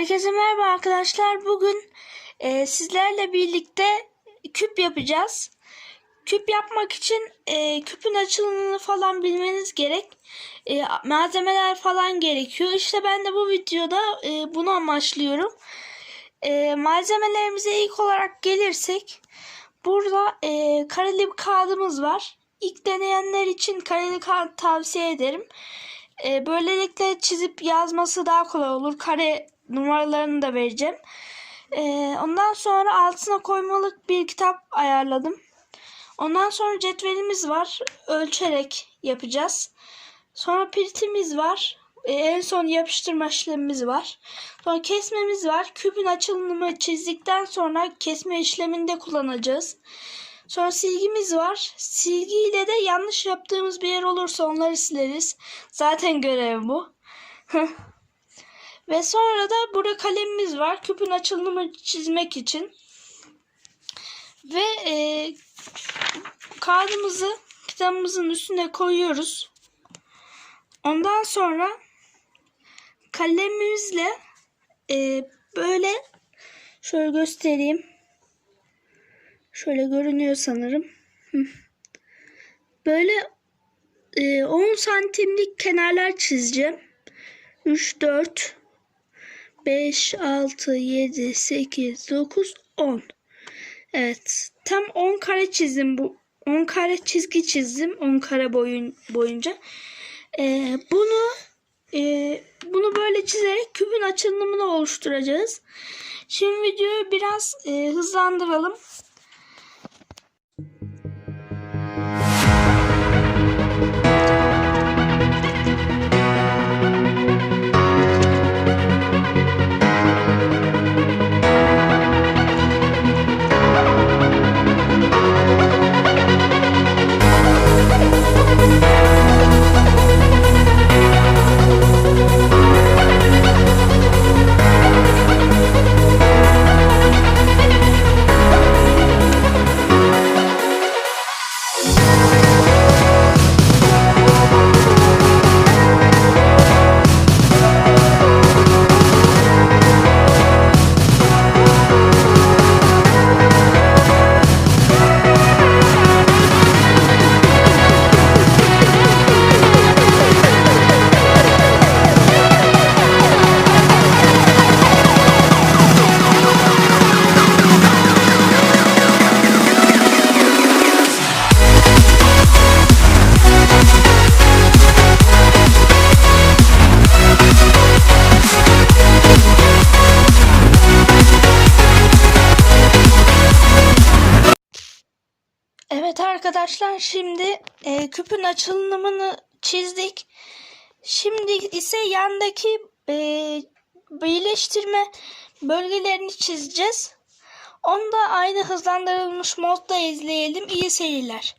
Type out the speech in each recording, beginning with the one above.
Herkese merhaba arkadaşlar. Bugün e, sizlerle birlikte küp yapacağız. Küp yapmak için e, küpün açılımını falan bilmeniz gerek. E, malzemeler falan gerekiyor. İşte ben de bu videoda e, bunu amaçlıyorum. E, malzemelerimize ilk olarak gelirsek burada e, kareli bir kağıdımız var. İlk deneyenler için kareli kağıt tavsiye ederim. E, böylelikle çizip yazması daha kolay olur. Kare numaralarını da vereceğim. E, ondan sonra altına koymalık bir kitap ayarladım. Ondan sonra cetvelimiz var. Ölçerek yapacağız. Sonra piritimiz var. E, en son yapıştırma işlemimiz var. Sonra kesmemiz var. Küpün açılımını çizdikten sonra kesme işleminde kullanacağız. Sonra silgimiz var. Silgiyle de yanlış yaptığımız bir yer olursa onları sileriz. Zaten görev bu. Ve sonra da burada kalemimiz var. Küpün açılımını çizmek için. Ve e, kağıdımızı kitabımızın üstüne koyuyoruz. Ondan sonra kalemimizle e, böyle şöyle göstereyim. Şöyle görünüyor sanırım. Böyle e, 10 santimlik kenarlar çizeceğim. 3, 4, 5, 6, 7, 8, 9, 10. Evet. Tam 10 kare çizdim bu. 10 kare çizgi çizdim. 10 kare boyun, boyunca. E, bunu e, bunu böyle çizerek küpün açılımını oluşturacağız. Şimdi videoyu biraz e, hızlandıralım. Arkadaşlar şimdi e, küpün açılımını çizdik. Şimdi ise yandaki e, birleştirme bölgelerini çizeceğiz. Onu da aynı hızlandırılmış modda izleyelim. İyi seyirler.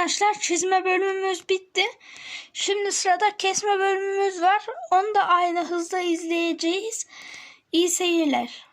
Arkadaşlar çizme bölümümüz bitti. Şimdi sırada kesme bölümümüz var. Onu da aynı hızda izleyeceğiz. İyi seyirler.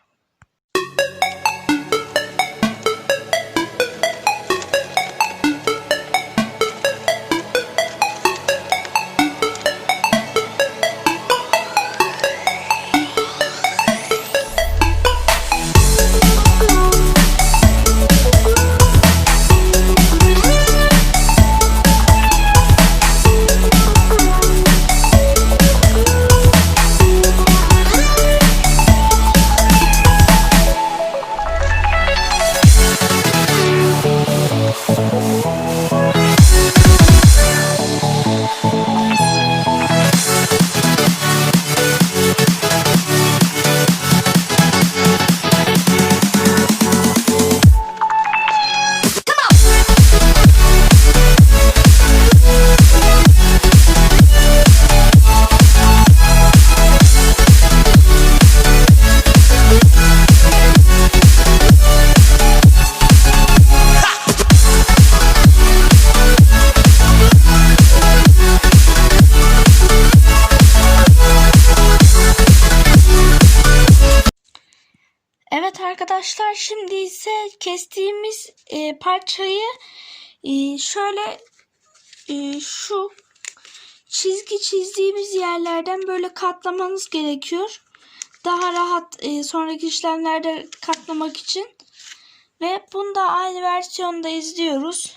Arkadaşlar şimdi ise kestiğimiz e, parçayı e, şöyle e, şu çizgi çizdiğimiz yerlerden böyle katlamanız gerekiyor. Daha rahat e, sonraki işlemlerde katlamak için. Ve bunu da aynı versiyonda izliyoruz.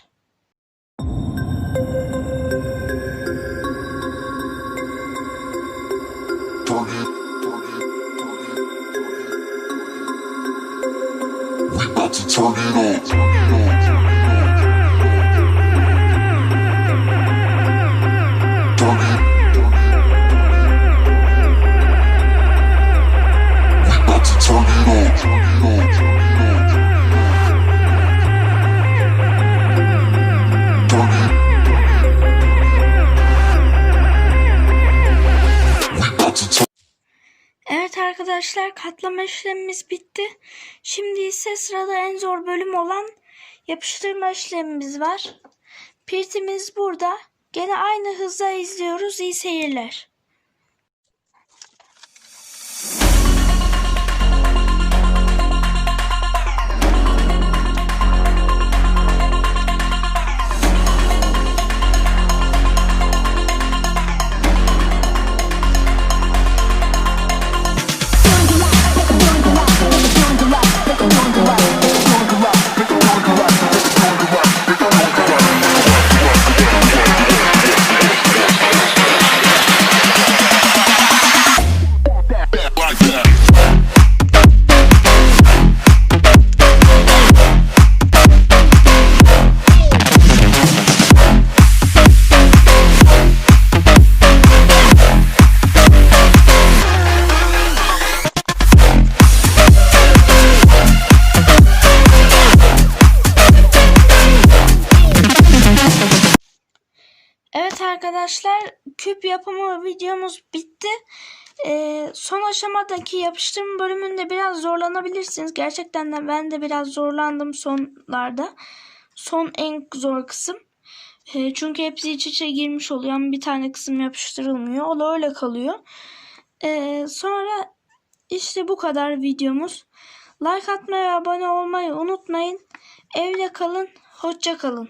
Turn 같은 저기로. Katlama işlemimiz bitti. Şimdi ise sırada en zor bölüm olan yapıştırma işlemimiz var. Pirtimiz burada. Gene aynı hızla izliyoruz. İyi seyirler. Arkadaşlar küp yapımı videomuz bitti. Ee, son aşamadaki yapıştırma bölümünde biraz zorlanabilirsiniz. Gerçekten de ben de biraz zorlandım sonlarda. Son en zor kısım. Ee, çünkü hepsi iç içe girmiş oluyor ama bir tane kısım yapıştırılmıyor. O da öyle kalıyor. Ee, sonra işte bu kadar videomuz. Like atmayı ve abone olmayı unutmayın. Evde kalın, hoşça kalın.